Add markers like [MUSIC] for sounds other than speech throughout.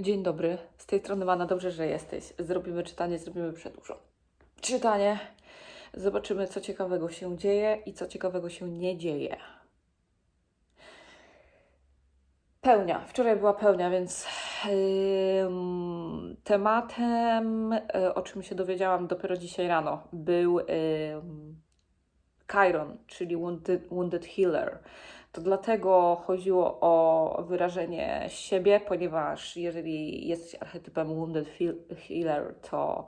Dzień dobry, z tej strony Mana, dobrze, że jesteś. Zrobimy czytanie, zrobimy przedłużo. Czytanie. Zobaczymy, co ciekawego się dzieje i co ciekawego się nie dzieje. Pełnia. Wczoraj była pełnia, więc ym, tematem, y, o czym się dowiedziałam dopiero dzisiaj rano, był ym, Chiron, czyli wounded, wounded Healer. To dlatego chodziło o wyrażenie siebie, ponieważ jeżeli jesteś archetypem Wounded Healer, to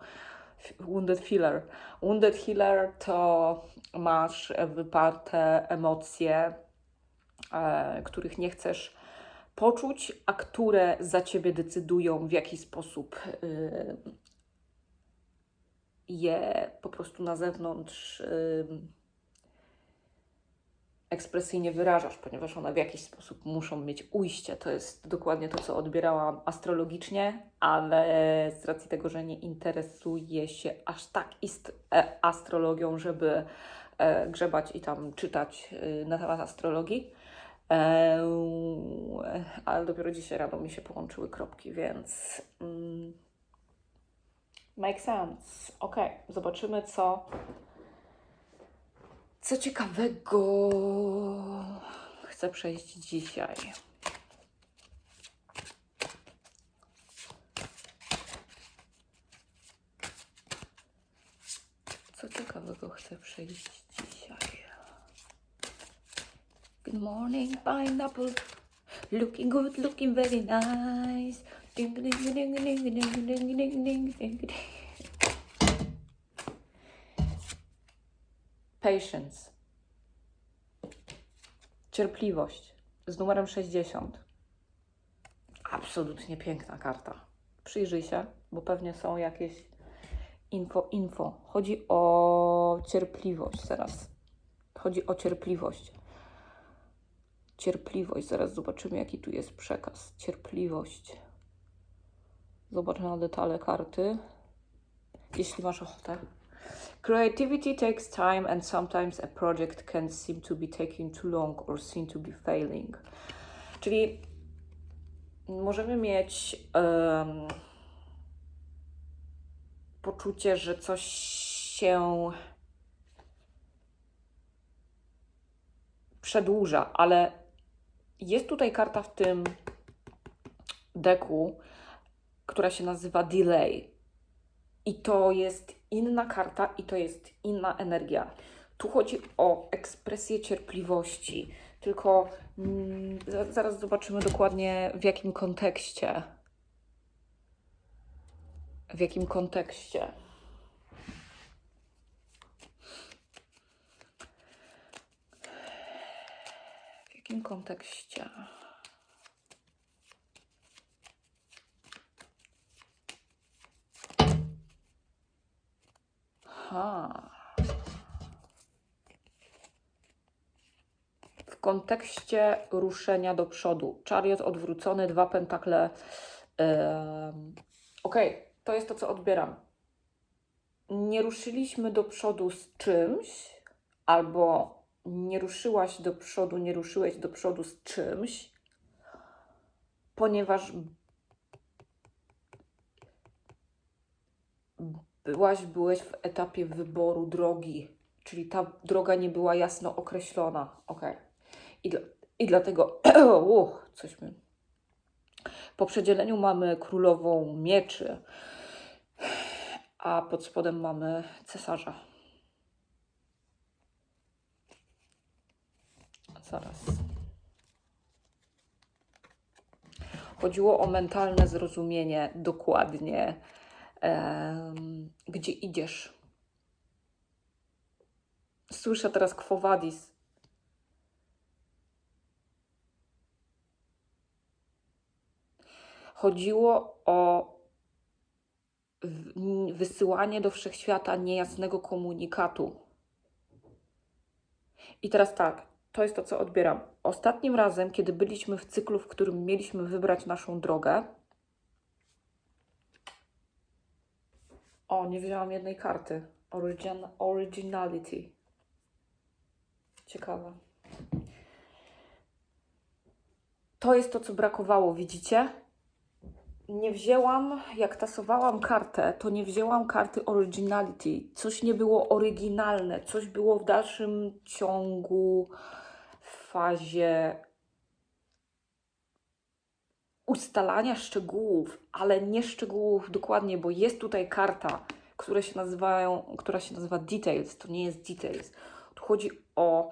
Wounded Feeler. Wounded Healer to masz wyparte emocje, e, których nie chcesz poczuć, a które za ciebie decydują, w jaki sposób y, je po prostu na zewnątrz y, ekspresyjnie wyrażasz, ponieważ one w jakiś sposób muszą mieć ujście. To jest dokładnie to, co odbierałam astrologicznie, ale z racji tego, że nie interesuję się aż tak e, astrologią, żeby e, grzebać i tam czytać e, na temat astrologii. E, ale dopiero dzisiaj rano mi się połączyły kropki, więc mm, make sense. Ok, zobaczymy, co co ciekawego chcę przejść dzisiaj? Co ciekawego chcę przejść dzisiaj? Good morning, pineapple. Looking good, looking very nice. Ding, ding, ding, ding, ding, ding, ding, ding, ding, Patience. Cierpliwość. Z numerem 60. Absolutnie piękna karta. Przyjrzyj się, bo pewnie są jakieś info, info. Chodzi o cierpliwość zaraz. Chodzi o cierpliwość. Cierpliwość. Zaraz zobaczymy, jaki tu jest przekaz. Cierpliwość. Zobacz na detale karty. Jeśli masz ochotę. Creativity takes time, and sometimes a project can seem to be taking too long or seem to be failing. Czyli możemy mieć em, poczucie, że coś się przedłuża, ale jest tutaj karta w tym deku, która się nazywa delay. I to jest inna karta i to jest inna energia. Tu chodzi o ekspresję cierpliwości, tylko mm, za- zaraz zobaczymy dokładnie w jakim kontekście. W jakim kontekście. W jakim kontekście? Aha. W kontekście ruszenia do przodu. Czariot odwrócony, dwa pentakle. Um, Okej, to jest to, co odbieram. Nie ruszyliśmy do przodu z czymś, albo nie ruszyłaś do przodu, nie ruszyłeś do przodu z czymś, ponieważ byłaś, byłeś w etapie wyboru drogi, czyli ta droga nie była jasno określona. Ok. I, dla, i dlatego, [CLEARS THROAT] uch, coś mi. Po przedzieleniu mamy królową mieczy, a pod spodem mamy cesarza. Zaraz. Chodziło o mentalne zrozumienie dokładnie gdzie idziesz. Słyszę teraz Quo Vadis. Chodziło o wysyłanie do wszechświata niejasnego komunikatu. I teraz tak, to jest to, co odbieram. Ostatnim razem, kiedy byliśmy w cyklu, w którym mieliśmy wybrać naszą drogę, O, nie wzięłam jednej karty. Origin, originality. Ciekawe. To jest to, co brakowało, widzicie? nie wzięłam, jak tasowałam kartę, to nie wzięłam karty originality. Coś nie było oryginalne, coś było w dalszym ciągu w fazie ustalania szczegółów, ale nie szczegółów dokładnie, bo jest tutaj karta, które się nazywają, która się nazywa details. To nie jest details. Tu chodzi o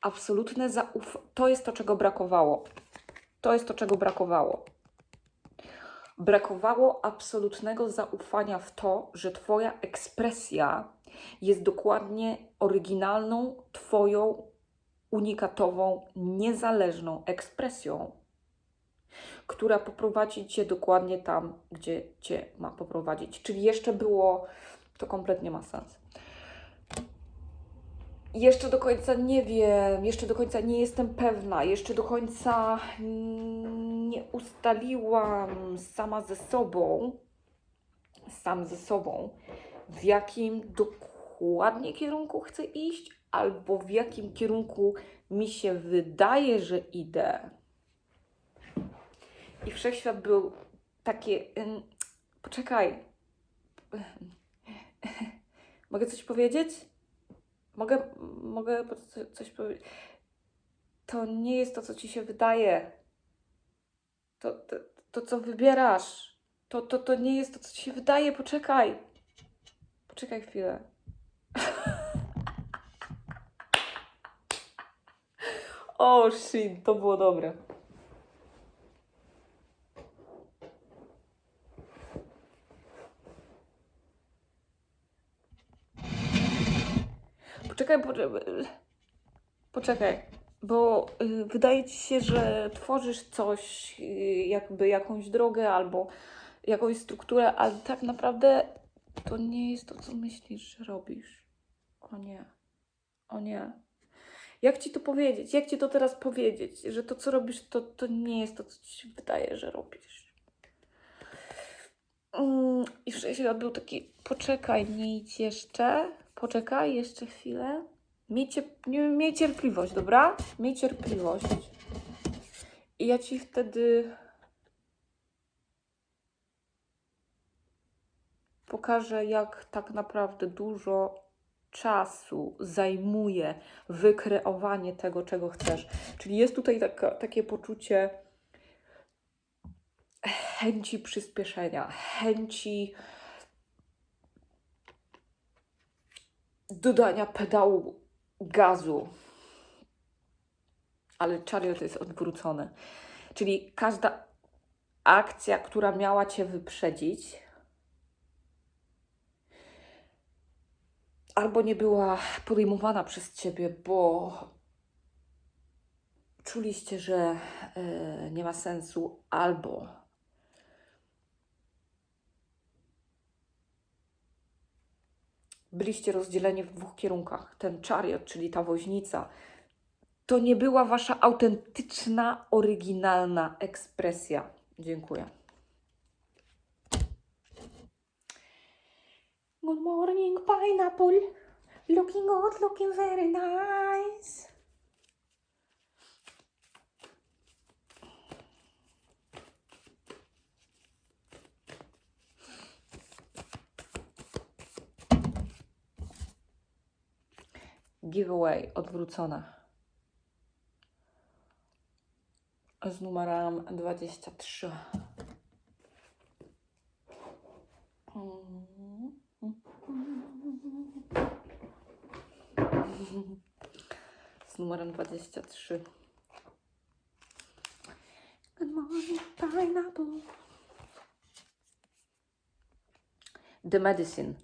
absolutne zaufanie. To jest to, czego brakowało. To jest to, czego brakowało. Brakowało absolutnego zaufania w to, że Twoja ekspresja jest dokładnie oryginalną, Twoją unikatową, niezależną ekspresją, która poprowadzi Cię dokładnie tam, gdzie Cię ma poprowadzić. Czyli jeszcze było, to kompletnie ma sens. Jeszcze do końca nie wiem, jeszcze do końca nie jestem pewna, jeszcze do końca nie ustaliłam sama ze sobą, sam ze sobą, w jakim dokładnie kierunku chcę iść, albo w jakim kierunku mi się wydaje, że idę. I wszechświat był takie. ym, Poczekaj. [LAUGHS] Mogę coś powiedzieć? Mogę, mogę coś powiedzieć? To nie jest to, co ci się wydaje. To, to, to co wybierasz. To, to, to nie jest to, co ci się wydaje. Poczekaj. Poczekaj chwilę. [LAUGHS] O, shit, to było dobre. Poczekaj, poczekaj. Poczekaj, bo y, wydaje ci się, że tworzysz coś, y, jakby jakąś drogę albo jakąś strukturę, ale tak naprawdę to nie jest to, co myślisz, że robisz. O nie. O nie. Jak ci to powiedzieć? Jak ci to teraz powiedzieć? Że to, co robisz, to, to nie jest to, co ci się wydaje, że robisz. Mm, I wszechświat był taki, poczekaj, nie idź jeszcze, poczekaj jeszcze chwilę. Miej, ciep- miej cierpliwość, dobra? Miej cierpliwość. I ja ci wtedy pokażę, jak tak naprawdę dużo czasu zajmuje wykreowanie tego, czego chcesz. Czyli jest tutaj takie poczucie chęci przyspieszenia, chęci dodania pedału gazu. Ale chariot jest odwrócony. Czyli każda akcja, która miała cię wyprzedzić, albo nie była podejmowana przez ciebie, bo czuliście, że e, nie ma sensu, albo byliście rozdzieleni w dwóch kierunkach. Ten chariot, czyli ta woźnica, to nie była wasza autentyczna, oryginalna ekspresja. Dziękuję. Good morning, pineapple. Looking good, looking very nice. Giveaway odwrócone. Z numerem 23. Z numerem 23. Good morning, pineapple. The medicine.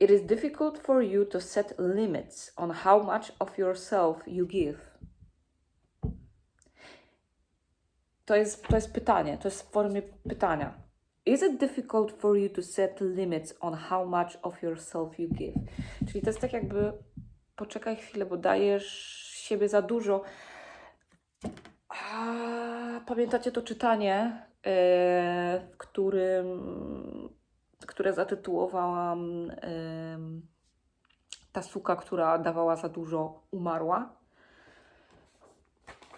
It is difficult for you to set limits on how much of yourself you give. To jest, to jest pytanie, to jest w formie pytania. Is it difficult for you to set limits on how much of yourself you give? Czyli to jest tak jakby, poczekaj chwilę, bo dajesz siebie za dużo. A, pamiętacie to czytanie, yy, w którym, które zatytułowałam ym, Ta suka, która dawała za dużo, umarła?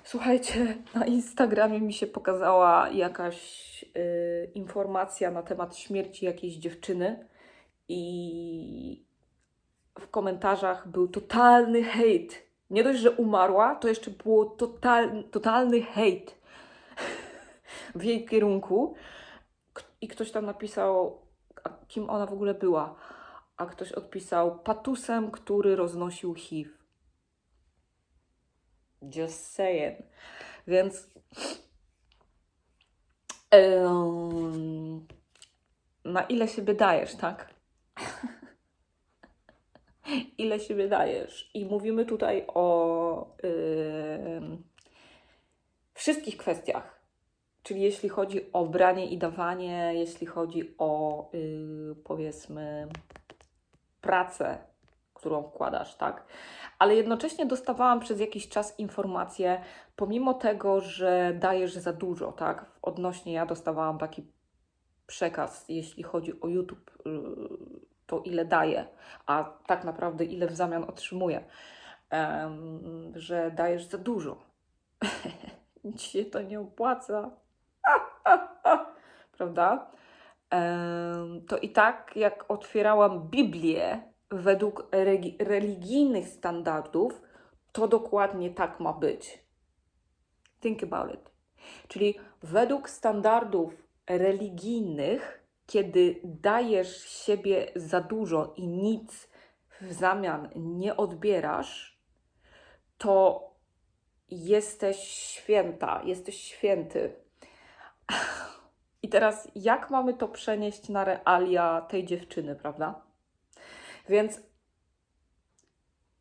Słuchajcie, na Instagramie mi się pokazała jakaś y, informacja na temat śmierci jakiejś dziewczyny i w komentarzach był totalny hejt. Nie dość, że umarła, to jeszcze było total, totalny hejt w jej kierunku. I ktoś tam napisał, kim ona w ogóle była. A ktoś odpisał patusem, który roznosił HIV. Just saying. Więc em, na ile siebie dajesz, tak? [LAUGHS] [LAUGHS] ile siebie dajesz? I mówimy tutaj o em, wszystkich kwestiach. Czyli jeśli chodzi o branie i dawanie, jeśli chodzi o y, powiedzmy pracę, którą wkładasz, tak? Ale jednocześnie dostawałam przez jakiś czas informacje, pomimo tego, że dajesz za dużo, tak? Odnośnie ja dostawałam taki przekaz, jeśli chodzi o YouTube, y, to ile daję, a tak naprawdę ile w zamian otrzymuję, Em, że dajesz za dużo. [LAUGHS] Nic się to nie opłaca. [LAUGHS] Prawda? Em, to i tak, jak otwierałam Biblię według religijnych standardów, to dokładnie tak ma być. Think about it. Czyli według standardów religijnych, kiedy dajesz siebie za dużo i nic w zamian nie odbierasz, to jesteś święta, jesteś święty. [LAUGHS] I teraz, jak mamy to przenieść na realia tej dziewczyny, prawda? Więc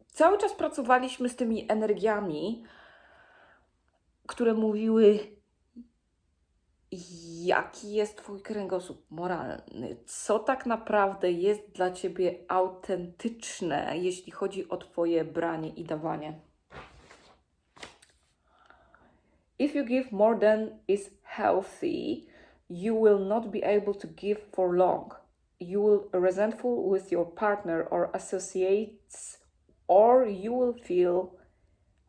cały czas pracowaliśmy z tymi energiami, które mówiły, jaki jest Twój kręgosłup moralny, co tak naprawdę jest dla Ciebie autentyczne, jeśli chodzi o Twoje branie i dawanie. If you give more than is healthy, you will not be able to give for long. You will resentful with your partner or associates, or you will feel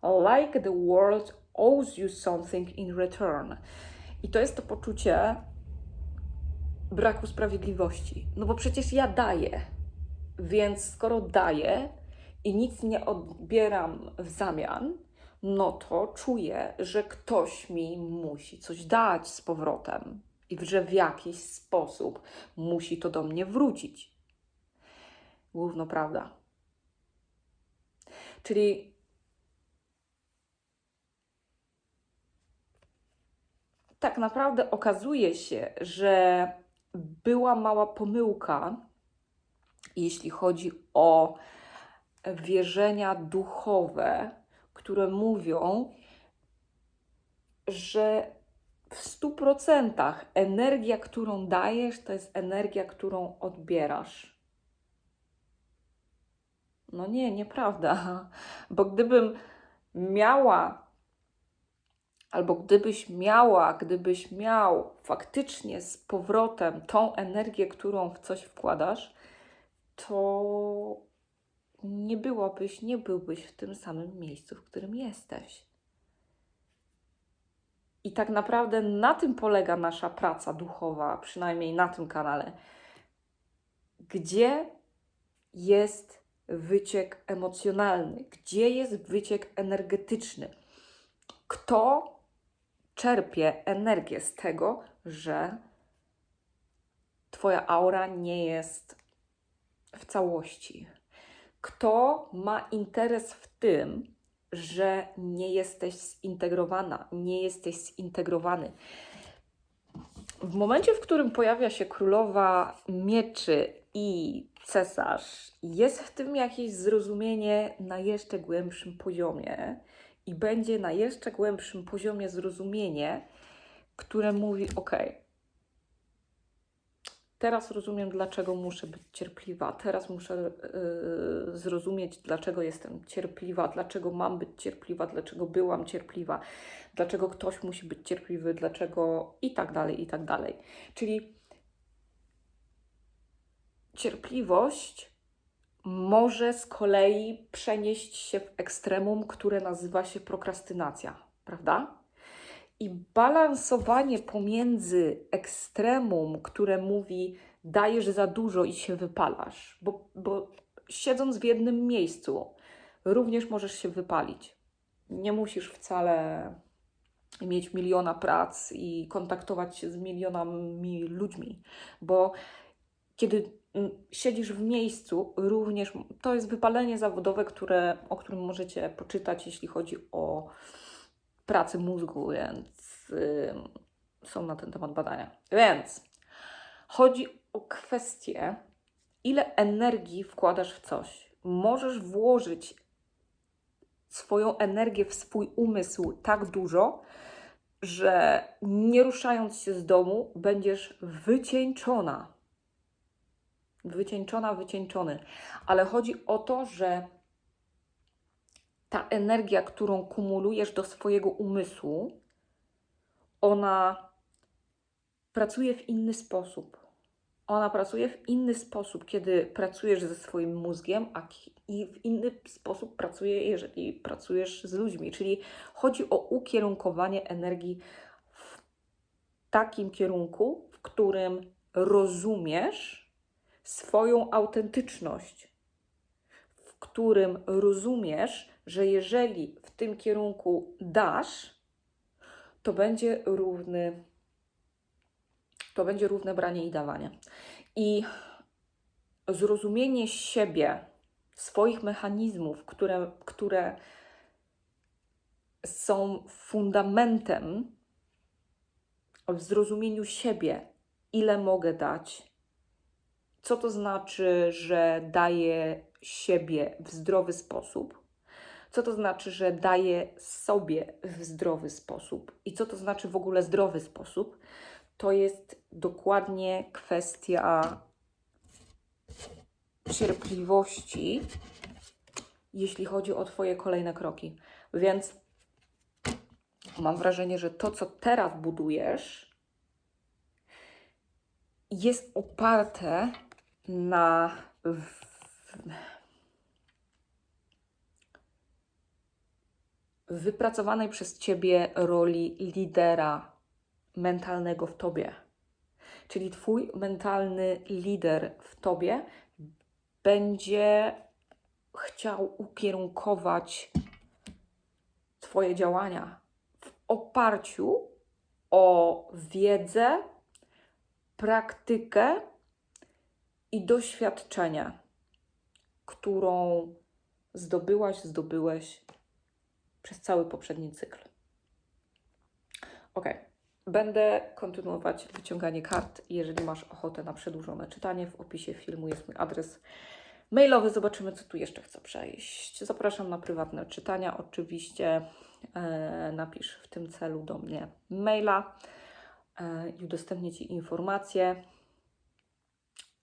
like the world owes you something in return. I to jest to poczucie braku sprawiedliwości. No bo przecież ja daję, więc skoro daję i nic nie odbieram w zamian, no to czuję, że ktoś mi musi coś dać z powrotem i że w jakiś sposób musi to do mnie wrócić. Główno prawda. Czyli tak naprawdę okazuje się, że była mała pomyłka, jeśli chodzi o wierzenia duchowe, które mówią, że w stu procentach energia, którą dajesz, to jest energia, którą odbierasz. No nie, nieprawda. Bo gdybym miała, albo gdybyś miała, gdybyś miał faktycznie z powrotem tą energię, którą w coś wkładasz, to nie byłabyś, nie byłbyś w tym samym miejscu, w którym jesteś. I tak naprawdę na tym polega nasza praca duchowa, przynajmniej na tym kanale. Gdzie jest wyciek emocjonalny? Gdzie jest wyciek energetyczny? Kto czerpie energię z tego, że Twoja aura nie jest w całości? Kto ma interes w tym, że nie jesteś zintegrowana, nie jesteś zintegrowany? W momencie, w którym pojawia się królowa mieczy i cesarz, jest w tym jakieś zrozumienie na jeszcze głębszym poziomie i będzie na jeszcze głębszym poziomie zrozumienie, które mówi: OK, teraz rozumiem, dlaczego muszę być cierpliwa, teraz muszę yy, zrozumieć, dlaczego jestem cierpliwa, dlaczego mam być cierpliwa, dlaczego byłam cierpliwa, dlaczego ktoś musi być cierpliwy, dlaczego i tak dalej, i tak dalej. Czyli cierpliwość może z kolei przenieść się w ekstremum, które nazywa się prokrastynacja. prawda? I balansowanie pomiędzy ekstremum, które mówi dajesz za dużo i się wypalasz, bo, bo siedząc w jednym miejscu również możesz się wypalić. Nie musisz wcale mieć miliona prac i kontaktować się z milionami ludźmi, bo kiedy siedzisz w miejscu, również to jest wypalenie zawodowe, które, o którym możecie poczytać, jeśli chodzi o pracę mózgu, więc ym, są na ten temat badania. Więc chodzi o kwestię, ile energii wkładasz w coś. Możesz włożyć swoją energię w swój umysł tak dużo, że nie ruszając się z domu, będziesz wycieńczona. Wycieńczona, wycieńczony. Ale chodzi o to, że ta energia, którą kumulujesz do swojego umysłu, ona pracuje w inny sposób. Ona pracuje w inny sposób, kiedy pracujesz ze swoim mózgiem, a i w inny sposób pracuje, jeżeli pracujesz z ludźmi. Czyli chodzi o ukierunkowanie energii w takim kierunku, w którym rozumiesz swoją autentyczność, w którym rozumiesz, że jeżeli w tym kierunku dasz, to będzie równy, to będzie równe branie i dawanie. I zrozumienie siebie, swoich mechanizmów, które, które są fundamentem w zrozumieniu siebie, ile mogę dać, co to znaczy, że daję siebie w zdrowy sposób, co to znaczy, że daję sobie w zdrowy sposób? I co to znaczy w ogóle zdrowy sposób, to jest dokładnie kwestia cierpliwości, jeśli chodzi o Twoje kolejne kroki. Więc mam wrażenie, że to, co teraz budujesz, jest oparte na wypracowanej przez Ciebie roli lidera mentalnego w Tobie. Czyli Twój mentalny lider w Tobie będzie chciał ukierunkować Twoje działania w oparciu o wiedzę, praktykę i doświadczenie, którą zdobyłaś, zdobyłeś przez cały poprzedni cykl. Ok, będę kontynuować wyciąganie kart. Jeżeli masz ochotę na przedłużone czytanie, w opisie filmu jest mój adres mailowy. Zobaczymy, co tu jeszcze chcę przejść. Zapraszam na prywatne czytania. Oczywiście e, napisz w tym celu do mnie maila e, i udostępnię Ci informacje.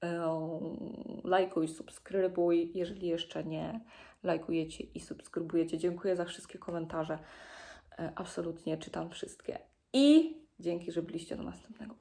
E, lajkuj, subskrybuj, jeżeli jeszcze nie lajkujecie i subskrybujecie. Dziękuję za wszystkie komentarze. E, Absolutnie czytam wszystkie. I dzięki, że byliście do następnego.